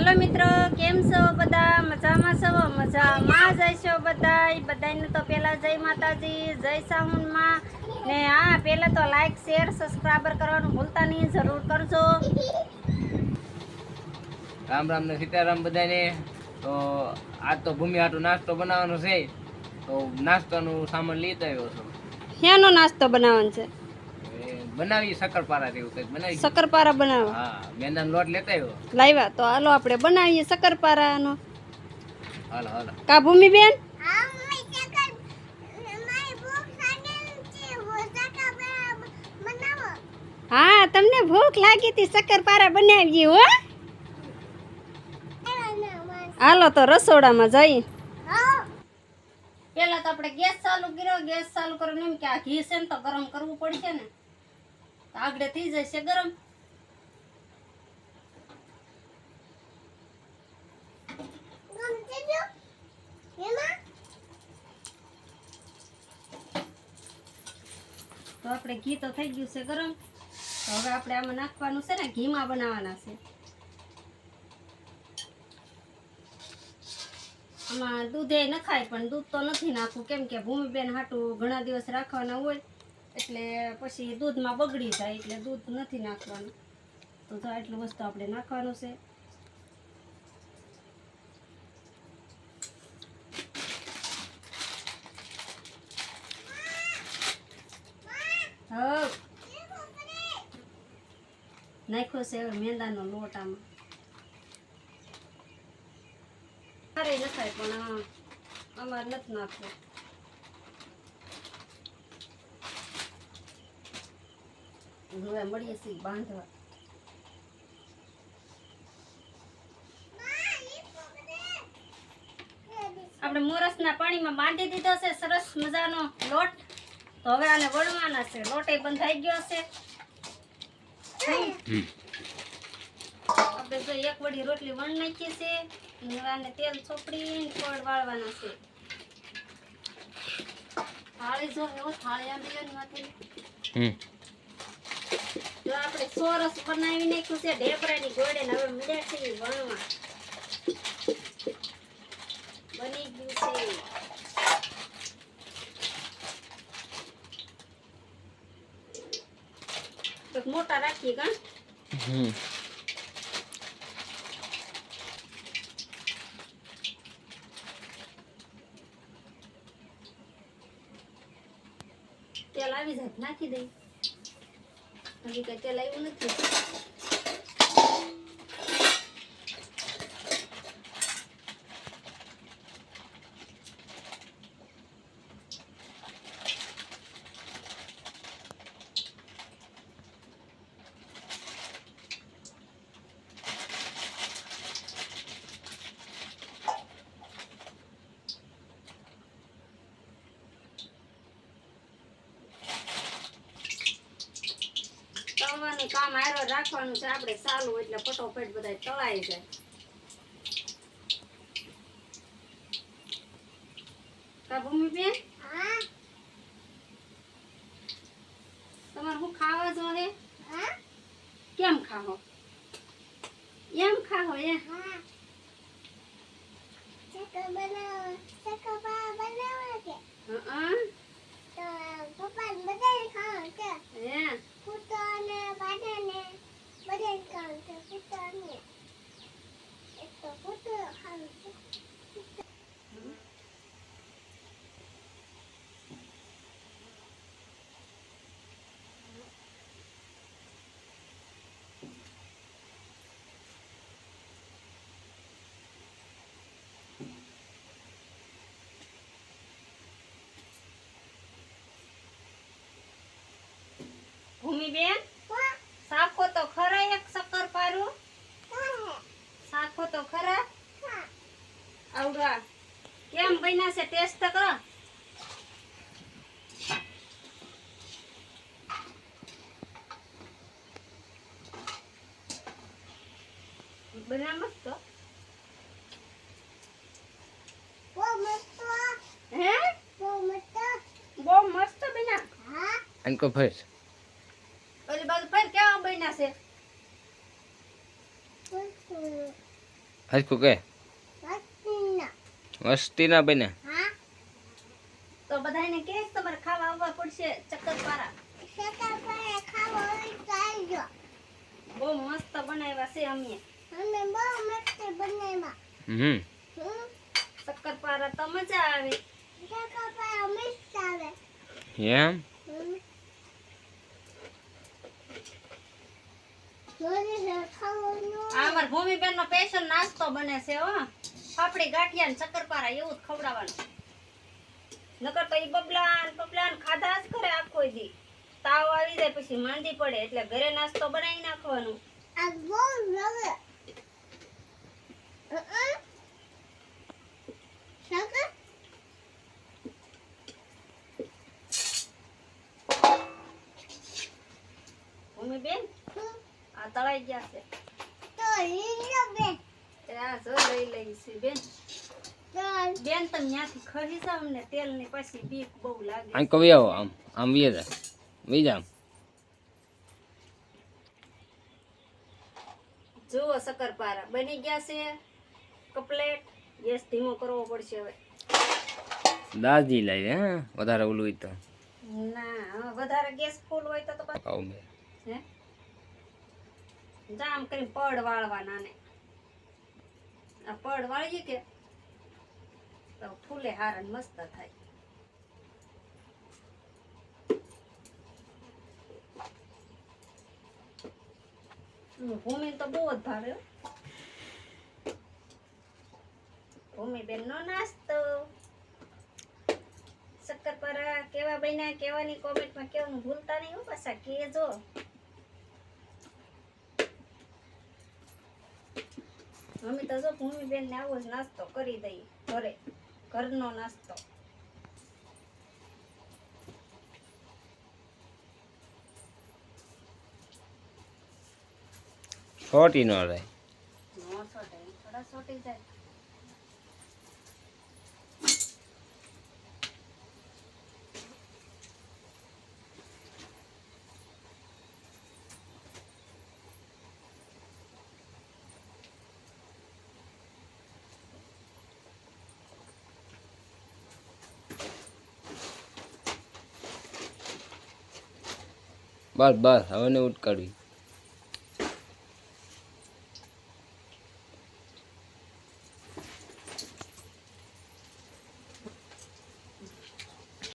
Hello મિત્રો કેમ છો બધા? મજામાં છો? મજામાં જઈશો બધા? બધાને તો પહેલાં જય માતાજી જય સામુનમાં ને હા પહેલાં તો લાઈક શેર સબસ્ક્રાઈબર કરવાનું ભૂલતા નહીં જરૂર કરજો. રામ રામ ને સીતારામ બધાને. તો આજ તો ભૂમિ હાટું નાસ્તો બનાવવાનો છે. તો નાસ્તાનું સામાન લઈ આવ્યો છું. શેનો નાસ્તો બનાવવાનો છે? બનાવી શક્કરપારા જેવું કંઈક બનાવી શકરપારા બનાવવા હા મેંદાનો લોટ લેતા આવ્યો. લાવ્યા. તો હાલો આપણે બનાવીએ શક્કરપારાનો. હાલો હાલો. કા ભૂમિબેન? હા તમને ભૂખ લાગી હતી શક્કરપારા બનાવીએ હો. હાલો તો રસોડામાં જઈએ. પેલા તો આપણે ગેસ ચાલુ કર્યો. ગેસ ચાલુ કરો એમ કે આ ઘી છે ને તો ગરમ કરવું પડશે ને. આગળ થઈ જશે ગરમ. તો આપણે ઘી તો થઈ ગયું છે ગરમ. તો હવે આપણે આમાં નાખવાનું છે ને, ઘીમાં બનાવવાના છે. આમાં દૂધે નખાય, પણ દૂધ તો નથી નાખવું. કેમ કે ભૂમિબેન હાટું ઘણા દિવસ રાખવાના હોય. એટલે પછી દૂધમાં બગડી જાય એટલે દૂધ નથી નાખવાનું. તો જો આટલું વસ્તુ આપણે નાખવાનું છે. નાખ્યો છે હવે મેંદાનો લોટ આમાં. મારે નખાય પણ અમારે નથી નાખવો. હવે મળીએ છીએ બાંધવા. આપણે મોરસના પાણીમાં બાંધી દીધો છે સરસ મજાનો લોટ. તો હવે આને વળવાના છે. લોટ એ બંધાઈ ગયો છે. આપણે જો એક વડી રોટલી વણ નાખી છે. અને હવે આને તેલ ચોપડીને કોળ વાળવાના છે. થાળી જો એવો થાળી આંબી માથે જો આપણે સોરસ બનાવી નાખ્યું છે ઢેબરાની ગોળે હવે મળ્યા છે વણવા. બની ગયું છે. મોટા રાખીએ કા? હમ. તેલ આવી જાત નાખી દઈ હજી કઈ તેલ આવ્યું નથી. તળવાનું કામ આરો રાખવાનું છે. આપણે ચાલુ એટલે ફટોફટ બધા તળાય જાય. કા તમારે શું ખાવા જો હે? કેમ ખાવો? એમ ખાવો એ હં. હે ભૂમિબેન સાખો તો ખરા એક શક્કર પારું સાખો તો ખરા? આવડા કેમ બન્યા છે ટેસ્ટ તો કરો. બના મસ્ત? હે? બહુ મસ્ત? બન્યા અનકો ફેર ઓલી બાજુ પર બન્યા છે. હરખું કે વસ્તીના બને. તો બધાને કે તમારે ખાવા આવવા પડશે ચક્કરપારા. બહુ મસ્ત બનાવ્યા છે અમે હમ. શક્કરપારા તો મજા આવે. એમ આ અમાર ભૂમિબેન નો સ્પેશિયલ નાસ્તો બને છે, હો. ફાફડી ગાંઠિયા ને શક્કરપારા એવું જ ખવડાવવાનું. નકર તો ઈ બબલાન ને ખાધા જ કરે આખો દી. તાવ આવી જાય પછી માંદી પડે, એટલે ઘરે નાસ્તો બનાવી નાખવાનું. ભૂમિબેન? આ તળાઈ ગયા છે. એ આ જો લઈ લઈ છે બેન. બેન તમે ત્યાંથી ખરી જાવ ને તેલની પછી બીક બહુ લાગે. આમ કવી આવો આમ આમ વીએ જા. વી જા જુઓ શક્કરપારા બની ગયા છે કપલેટ. ગેસ ધીમો કરવો પડશે હવે. દાદી લાવી હે વધારે ઓલું હોય તો. ના વધારે ગેસ ફૂલ હોય તો તો પછી- આવું મેં હે? જામ કરીને પડ વાળવાના ને. આ પડ વાળીએ કે, તો ફૂલે હારણ મસ્ત થાય. ભૂમિ તો બહુ જ ભાવે. ભૂમિ બેન નો નાસ્તો. શક્કરપારા કેવા બન્યા, કેવાની કોમેન્ટમાં કેવાનું ભૂલતા નહીં હો પાછા કેજો મમ્મી તો જો ભૂમિબેન ને આવો જ નાસ્તો કરી દઈ ઘરે ઘરનો નાસ્તો. છોટી નો રહે. નો સોટે થોડા સોટી જાય. બસ બસ હવે ને ઉટકાડવી